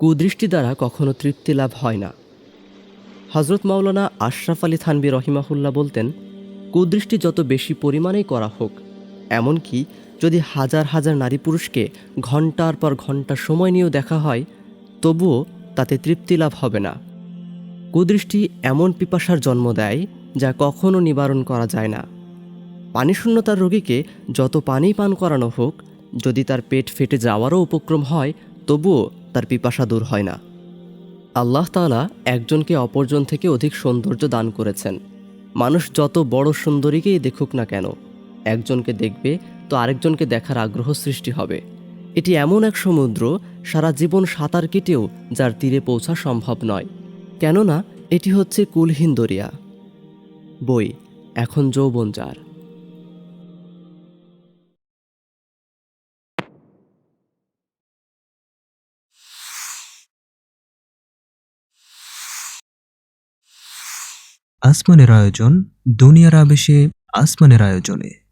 কুদৃষ্টি দ্বারা কখনো তৃপ্তি লাভ হয় না। হজরত মাওলানা আশরাফ আলী থানবী রহিমাহুল্লাহ বলতেন, কুদৃষ্টি যত বেশি পরিমাণেই করা হোক, এমনকি যদি হাজার হাজার নারী পুরুষকে ঘণ্টার পর ঘণ্টা সময় নিয়েও দেখা হয়, তবুও তাতে তৃপ্তি লাভ হবে না। কুদৃষ্টি এমন পিপাসার জন্ম দেয় যা কখনো নিবারণ করা যায় না। পানিশূন্যতার রোগীকে যত পানি পান করানো হোক, যদি তার পেট ফেটে যাওয়ারও উপক্রম হয়, তবুও তার পিপাসা দূর হয় না। আল্লাহ তাআলা একজনকে অপরজন থেকে অধিক সৌন্দর্য দান করেছেন। মানুষ যত বড় সুন্দরীকেই দেখুক না কেন, একজনকে দেখবে তো আরেকজনকে দেখার আগ্রহ সৃষ্টি হবে। এটি এমন এক সমুদ্র, সারা জীবন সাঁতার কেটেও যার তীরে পৌঁছা সম্ভব নয়। কেননা, এটি হচ্ছে কুলহীন দরিয়া বই, এখন যৌবন যার আসমানের আয়োজন দুনিয়ার আবেশে আসমানের আয়োজনে।